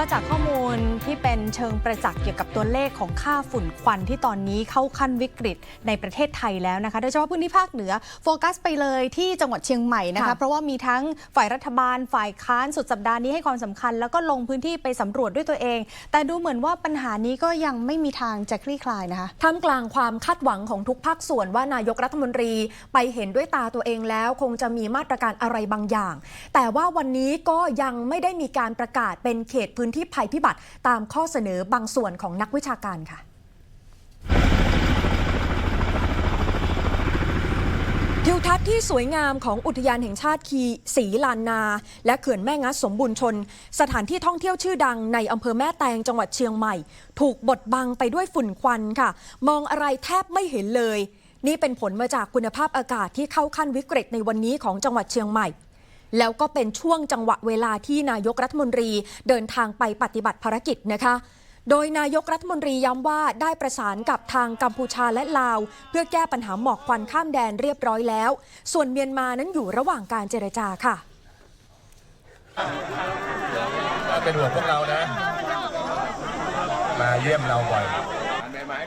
นอกจากข้อมูลที่เป็นเชิงประจักษ์เกี่ยวกับตัวเลขของค่าฝุ่นควันที่ตอนนี้เข้าขั้นวิกฤตในประเทศไทยแล้วนะคะ โดยเฉพาะพื้นที่ภาคเหนือโฟกัสไปเลยที่จังหวัดเชียงใหม่นะคะคะเพราะว่ามีทั้งฝ่ายรัฐบาล ฝ่ายค้านสุดสัปดาห์นี้ให้ความสำคัญ แล้วก็ลงพื้นที่ไปสำรวจด้วยตัวเอง แต่ดูเหมือนว่าปัญหานี้ก็ยังไม่มีทางจะคลี่คลายนะคะท่ามกลางความคาดหวังของทุกภาคส่วนว่านายกรัฐมนตรีไปเห็นด้วยตาตัวเองแล้ว คงจะมีมาตรการอะไรบางอย่าง แต่ว่าวันนี้ก็ยังไม่ได้มีการประกาศเป็นเขตพื้นที่ภัยพิบัติตามข้อเสนอบางส่วนของนักวิชาการค่ะทิวทัศน์ที่สวยงามของอุทยานแห่งชาติคีศรีลานนา และเขื่อนแม่งัดสมบูรณ์ชน สถานที่ท่องเที่ยวชื่อดังในอำเภอแม่แตงจังหวัดเชียงใหม่ ถูกบดบังไปด้วยฝุ่นควันค่ะ มองอะไรแทบไม่เห็นเลย นี่เป็นผลมาจากคุณภาพอากาศที่เข้าขั้นวิกฤตในวันนี้ของจังหวัดเชียงใหม่ แล้วก็เป็นช่วงจังหวะเวลาที่นายกรัฐมนตรีเดินทางไปปฏิบัติภารกิจนะคะ โดยนายกรัฐมนตรีย้ำว่าได้ประสานกับทางกัมพูชาและลาว เพื่อแก้ปัญหาหมอกควันข้ามแดนเรียบร้อยแล้ว ส่วนเมียนมานั้นอยู่ระหว่างการเจรจาค่ะ เป็นห่วงพวกเรานะ มาเยี่ยมเราบ่อย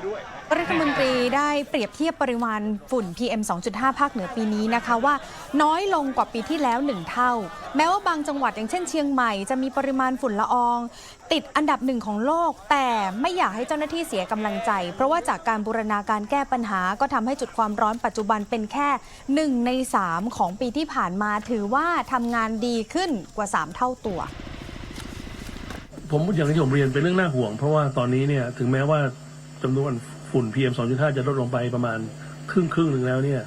ด้วยรัฐมนตรีได้เปรียบเทียบปริมาณฝุ่น PM 2.5 ภาคเหนือปีนี้นะคะว่า น้อยลงกว่าปีที่แล้ว 1 เท่า แม้ว่าบางจังหวัดอย่างเช่นเชียงใหม่จะมีปริมาณฝุ่นละออง ติดอันดับหนึ่งของโลก แต่ไม่อยากให้เจ้าหน้าที่เสียกำลังใจ เพราะว่าจากการบูรณาการแก้ปัญหาก็ทำให้จุดความร้อนปัจจุบันเป็นแค่ 1 ใน 3 ของปีที่ผ่านมาถือว่าทำงานดีขึ้นกว่า 3 เท่าตัว ผมอย่างที่ผมเรียนเป็นเรื่องน่าห่วง เพราะว่าตอนนี้เนี่ยถึงแม้ว่า จำนวนฝุ่น PM 2.5 จะลดลงไปประมาณครึ่งครึ่งหนึ่งแล้วเนี่ย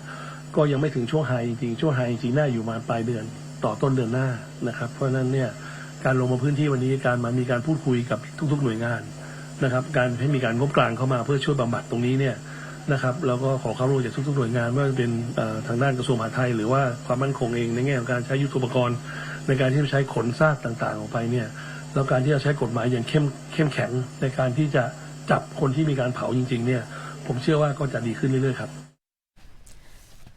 ก็ยังไม่ถึงช่วงไฮจริงๆช่วงไฮจริงๆน่าอยู่มาปลายเดือนต่อต้นเดือนหน้านะครับ เพราะฉะนั้นเนี่ยการลงมาพื้นที่วันนี้การมามีการพูดคุยกับทุก ๆ หน่วยงานนะครับ การให้มีการงบกลางเข้ามาเพื่อช่วยบำบัดตรงนี้เนี่ยนะครับแล้วก็ขอความร่วมมือจากทุกๆหน่วยงานไม่ว่าจะเป็นทางด้านกระทรวงมหาดไทย หรือว่าความมั่นคงเองในแง่ของการใช้ยุทธปกรณ์ ในการที่จะใช้ขนซากต่างๆ ออกไปเนี่ยแล้วการที่จะใช้กฎหมายอย่างเข้มเข้มแข็งในการที่จะ จับคนที่มีการเผาจริง ๆ เนี่ย ผมเชื่อว่าก็จะดีขึ้นเรื่อยๆครับ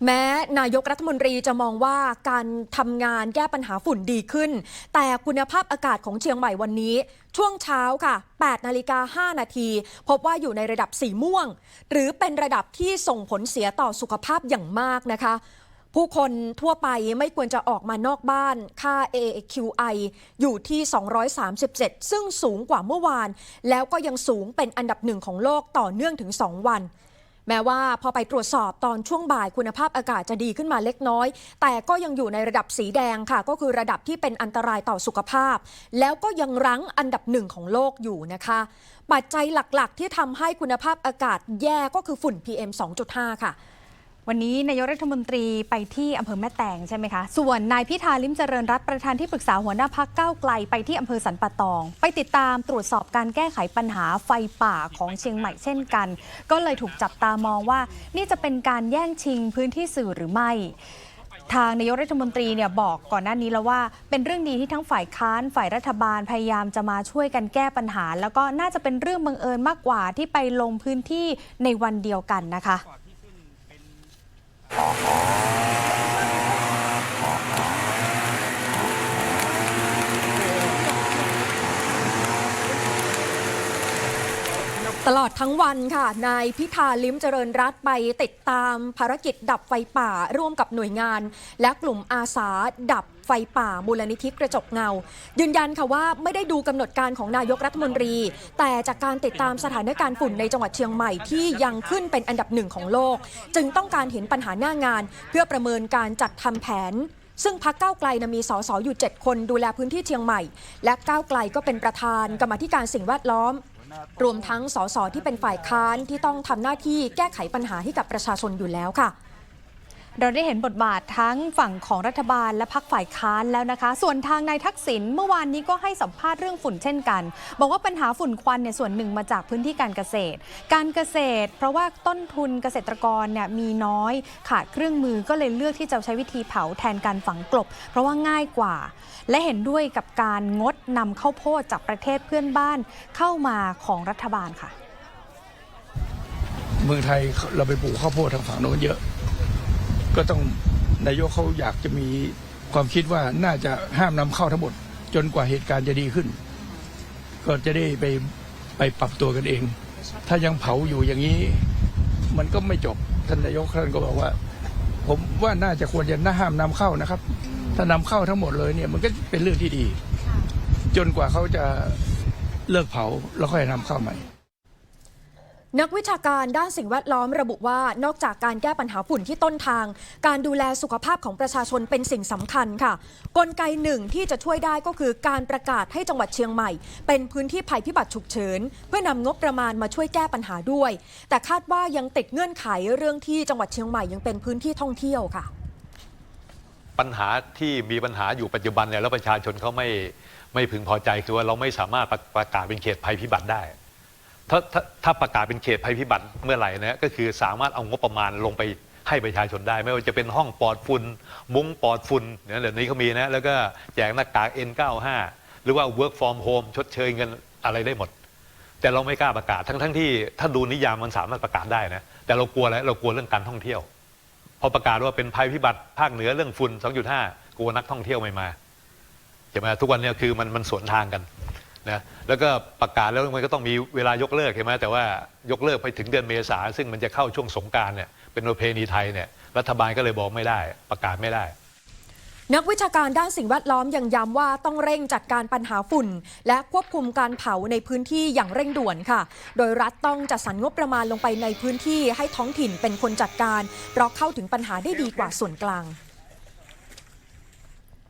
แม้นายกรัฐมนตรีจะมองว่าการทำงานแก้ปัญหาฝุ่นดีขึ้น แต่คุณภาพอากาศของเชียงใหม่วันนี้ ช่วงเช้าค่ะ 8 นาฬิกา 5 นาที พบว่าอยู่ในระดับสีม่วง หรือเป็นระดับที่ส่งผลเสียต่อสุขภาพอย่างมากนะคะ ผู้คนทั่วไปไม่ควรจะออกมานอกบ้าน ค่า AQI อยู่ที่ 237 ซึ่งสูงกว่าเมื่อวาน แล้วก็ยังสูงเป็นอันดับหนึ่งของโลกต่อเนื่องถึง 2 วัน แม้ว่าพอไปตรวจสอบตอนช่วงบ่ายคุณภาพอากาศจะดีขึ้นมาเล็กน้อย แต่ก็ยังอยู่ในระดับสีแดงค่ะ ก็คือระดับที่เป็นอันตรายต่อสุขภาพ แล้วก็ยังรั้งอันดับหนึ่งของโลกอยู่นะคะ ปัจจัยหลักๆ ที่ทำให้คุณภาพอากาศแย่ก็คือฝุ่น PM 2.5 ค่ะ วันนี้นายกรัฐมนตรีไปที่อำเภอแม่แตงใช่ไหมคะ ส่วนนายพิธาลิมเจริญรัตประธานที่ปรึกษาหัวหน้าพักก้าวไกลไปที่อำเภอสันปะตอง ไปติดตามตรวจสอบการแก้ไขปัญหาไฟป่าของเชียงใหม่เช่นกัน ก็เลยถูกจับตามองว่า นี่จะเป็นการแย่งชิงพื้นที่สื่อหรือไม่ทางนายกรัฐมนตรีเนี่ยบอกก่อนหน้านี้แล้วว่า เป็นเรื่องดีที่ทั้งฝ่ายค้านฝ่ายรัฐบาลพยายามจะมาช่วยกันแก้ปัญหา แล้วก็น่าจะเป็นเรื่องบังเอิญมากกว่าที่ไปลงพื้นที่ในวันเดียวกันนะคะ Oh, ตลอดทั้งวันค่ะ นายพิธาลิ้มเจริญรัตไปติดตามภารกิจดับไฟป่าร่วมกับหน่วยงาน และกลุ่มอาสาดับไฟป่ามูลนิธิกระจกเงา ยืนยันค่ะว่าไม่ได้ดูกำหนดการของนายกรัฐมนตรี แต่จากการติดตามสถานการณ์ฝุ่นในจังหวัดเชียงใหม่ที่ยังขึ้นเป็นอันดับหนึ่งของโลก จึงต้องการเห็นปัญหาหน้างาน เพื่อประเมินการจัดทำแผนซึ่งพักเก้าไกลนะมีสสอยู่ 7 คนดูแลพื้นที่เชียงใหม่ และก้าวไกลก็เป็นประธานกรรมธิการสิ่งแวดล้อม รวมทั้งสสที่เป็นฝ่ายค้านที่ต้องทำหน้าที่แก้ไขปัญหาให้กับประชาชนอยู่แล้วค่ะ เราได้เห็นบทบาททั้งฝั่งของรัฐบาลและพักฝ่ายค้านแล้วนะคะ ส่วนทางนายทักษิณเมื่อวานนี้ก็ให้สัมภาษณ์เรื่องฝุ่นเช่นกัน บอกว่าปัญหาฝุ่นควันเนี่ยส่วนหนึ่งมาจากพื้นที่การเกษตร การเกษตร เพราะว่าต้นทุนเกษตรกรเนี่ยมีน้อยขาดเครื่องมือก็เลยเลือกที่จะใช้วิธีเผาแทนการฝังกลบ เพราะว่าง่ายกว่า และเห็นด้วยกับการงดนำข้าวโพดจากประเทศเพื่อนบ้านเข้ามาของรัฐบาลค่ะ เมืองไทยเราไปปลูกข้าวโพดทางฝั่งโน้นเยอะ ก็ต้องนายกเขาอยากจะมีความคิดว่าน่าจะห้ามนำเข้าทั้งหมด จนกว่าเหตุการณ์จะดีขึ้น ก็จะได้ไปไปปรับตัวกันเอง ถ้ายังเผาอยู่อย่างนี้ มันก็ไม่จบท่านนายกท่านก็บอกว่า ผมว่าน่าจะควรจะน่าห้ามนำเข้านะครับ ถ้านำเข้าทั้งหมดเลยเนี่ยมันก็เป็นเรื่องที่ดี จนกว่าเขาจะเลิกเผาแล้วค่อยนำเข้าใหม่ นักวิชาการด้านสิ่งแวดล้อมระบุว่านอกจากการแก้ปัญหาฝุ่นที่ต้นทาง การดูแลสุขภาพของประชาชนเป็นสิ่งสำคัญค่ะ กลไกหนึ่งที่จะช่วยได้ก็คือการประกาศให้จังหวัดเชียงใหม่ เป็นพื้นที่ภัยพิบัติฉุกเฉิน เพื่อนำงบประมาณมาช่วยแก้ปัญหาด้วย แต่คาดว่ายังติดเงื่อนไขเรื่องที่จังหวัดเชียงใหม่ยังเป็นพื้นที่ท่องเที่ยวค่ะ ปัญหาที่มีปัญหาอยู่ปัจจุบันเนี่ยแล้วประชาชนเขาไม่ไม่พึงพอใจคือว่าเราไม่สามารถประประกาศเป็นเขตภัยพิบัติได้ ถ้าถ้าถ้าประกาศเป็นเขตภัยพิบัติเมื่อไหร่นะก็คือสามารถเอางบประมาณลงไปให้ประชาชนได้ ไม่ว่าจะเป็นห้องปลอดฝุ่นมุ้งปลอดฝุ่นเนี่ยเดี๋ยวนี้เขามีนะแล้วก็แจกหน้ากาก N95 หรือว่า work from home ชดเชยเงินอะไรได้หมด แต่เราไม่กล้าประกาศทั้งทั้งที่ถ้าดูนิยามมันสามารถประกาศได้นะแต่เรากลัวอะไรเรากลัวเรื่องการท่องเที่ยว พอประกาศว่าเป็นภัยพิบัติภาคเหนือเรื่องฝุ่น2.5กลัวนักท่องเที่ยวไม่มาใช่ไหมทุกวันนี้คือมันมันสวนทางกัน นะแล้วก็ประกาศแล้วมันก็ต้องมีเวลายกเลิกใช่ไหมแต่ว่ายกเลิกไปถึงเดือนเมษาซึ่งมันจะเข้าช่วงสงการเนี่ยเป็นประเพณีไทยเนี่ยรัฐบาลก็เลยบอกไม่ได้ ประกาศไม่ได้ นักวิชาการด้านสิ่งแวดล้อมยังย้ำว่าต้องเร่งจัดการปัญหาฝุ่น และควบคุมการเผาในพื้นที่อย่างเร่งด่วนค่ะ โดยรัฐต้องจัดสรรงบประมาณลงไปในพื้นที่ให้ท้องถิ่นเป็นคนจัดการ เพราะเข้าถึงปัญหาได้ดีกว่าส่วนกลาง